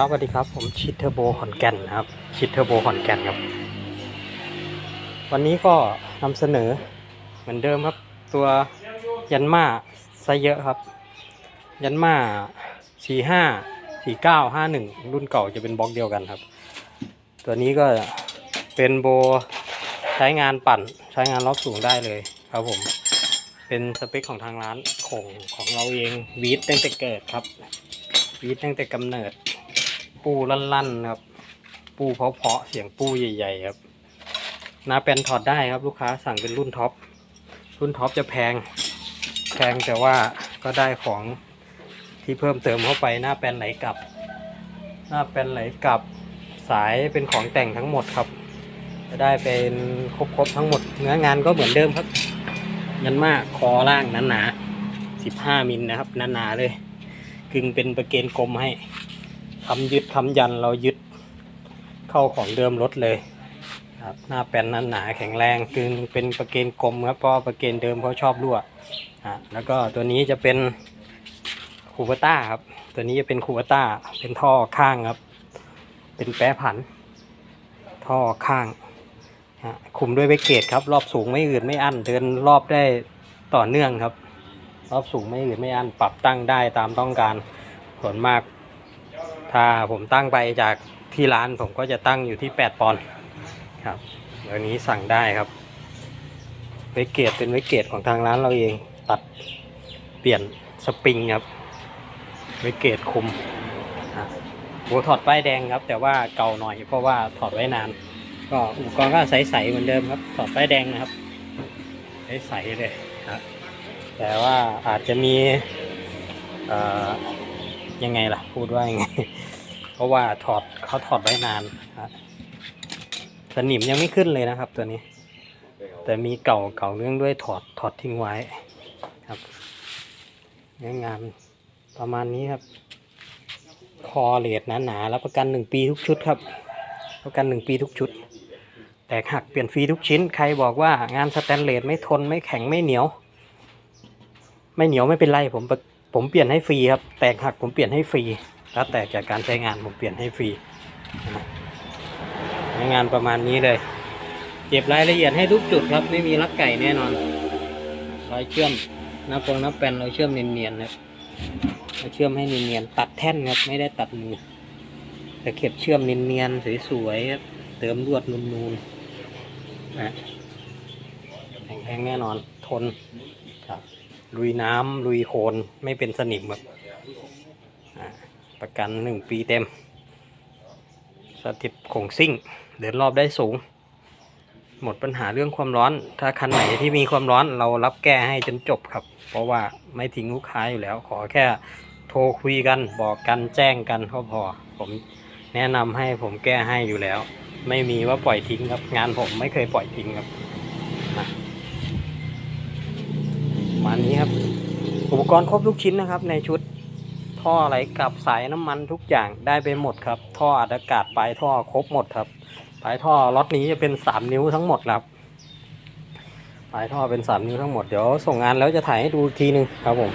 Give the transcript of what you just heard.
ครับสวัสดีครับ ผมชิดเทอร์โบขอนแก่นครับ ชิดเทอร์โบขอนแก่นครับ วันนี้ก็นำเสนอเหมือนเดิมครับ ตัวยันมาไซเยอะครับ ยันมาสี่ห้าสี่เก้าห้าหนึ่งรุ่นเก่าจะเป็นบล็อกเดียวกันครับ ตัวนี้ก็เป็นโบใช้งานปั่นใช้งานรอบสูงได้เลยครับผม เป็นสเปคของทางร้านของของเราเองวีดตั้งแต่เกิดครับวีดตั้งแต่กำเนิด ปูลั่นๆครับ ปูเพาะๆเสียงปูใหญ่ๆครับหน้าแปลนถอดได้ครับลูกค้าสั่งเป็นรุ่นท็อป รุ่นท็อปจะแพง แพงแต่ว่าก็ได้ของที่เพิ่มเติมเข้าไปหน้าแปลนไหลกลับ หน้าแปลนไหลกลับสายเป็นของแต่งทั้งหมดครับ จะได้เป็นครบๆทั้งหมด เนื้องานก็เหมือนเดิมครับยันมากคอล่างหนาๆ15มิลนะครับหนาๆเลยกึ่งเป็นประเกนกลมให้ คำยึดคำยันเรายึดเข้าของเดิมรถเลยครับหน้าแป้นนั้นหนาแข็งแรงกึ่งเป็นประเกนกลมครับเพราะประเกนเดิมเขาชอบรั่วอะแล้วก็ตัวนี้จะเป็นคูเปต้าครับ ตัวนี้จะเป็นคูเปต้าเป็นท่อข้างครับ เป็นแปรผัน ท่อข้างฮะคุมด้วยเวกเกตครับ รอบสูงไม่อื่นไม่อั้นเดินรอบได้ต่อเนื่องครับ รอบสูงไม่อื่นไม่อั้นปรับตั้งได้ตามต้องการส่วนมาก ถ้าผมตั้งไปจากที่ร้านผมก็จะตั้งอยู่ที่ 8 ปอนด์ครับเดี๋ยวนี้สั่งได้ครับเวกเกตเป็นเวกเกตของทางร้านเราเองตัดเปลี่ยนสปริงครับเวกเกตคุมอะโบถอดป้ายแดงครับ แต่ว่าเก่าหน่อยเพราะว่าถอดไว้นาน ก็อุปกรณ์ก็ใสๆเหมือนเดิมครับ ถอดป้ายแดงนะครับใสๆเลยครับแต่ว่าอาจจะมีเอ่อ ยังไงล่ะ พูดว่ายังไง เพราะว่าถอดเขาถอดไว้นานครับสนิมยังไม่ขึ้นเลยนะครับ ตัวนี้ แต่มีเก่าเก่าเนื่องด้วยถอดถอดทิ้งไว้ครับเนื้องานประมาณนี้ครับ คอเลดหนาๆแล้วประกันหนึ่งปีทุกชุดครับประกันหนึ่งปีทุกชุด แตกหักเปลี่ยนฟรีทุกชิ้น ใครบอกว่างานสแตนเลสไม่ทนไม่แข็งไม่เหนียว ไม่เหนียวไม่เป็นไรผมปะ ผมเปลี่ยนให้ฟรีครับ แตกหักผมเปลี่ยนให้ฟรีแล้วแตกจากการใช้งานผมเปลี่ยนให้ฟรีใช้งานประมาณนี้เลย เก็บรายละเอียดให้ทุกจุดครับ ไม่มีลักไก่แน่นอนรอยเชื่อมนับปงนับแปลนรอยเชื่อมเนียนๆครับรอยเชื่อมให้เนียนๆตัดแท่นครับไม่ได้ตัดมือแต่เข็บเชื่อมเนียนๆสวยๆครับเติมลวดนูนๆนะแข็งแน่นอนทนครับ ลุยน้ำลุยโคลนไม่เป็นสนิมครับประกันหนึ่งปีเต็มสถิตคงซิ่ง เดินรอบได้สูง หมดปัญหาเรื่องความร้อน ถ้าคันไหนที่มีความร้อนเรารับแก้ให้จนจบครับ เพราะว่าไม่ทิ้งลูกค้าอยู่แล้ว ขอแค่โทรคุยกันบอกกันแจ้งกันก็พอ ผมแนะนำให้ผมแก้ให้อยู่แล้ว ไม่มีว่าปล่อยทิ้งครับ งานผมไม่เคยปล่อยทิ้งครับนะ ประมาณนี้ครับ อุ ปกรณ์ครบทุกชิ้นนะครับ ในชุดท่อไหลกลับสายน้ำมันทุกอย่างได้ไปหมดครับ ท่ออัดอากาศปลายท่อครบหมดครับปลายท่อล็อตนี้จะเป็นสามนิ้วทั้งหมดครับปลายท่อเป็นสามนิ้วทั้งหมดเดี๋ยวส่งงานแล้วจะถ่ายให้ดูทีหนึงครับผม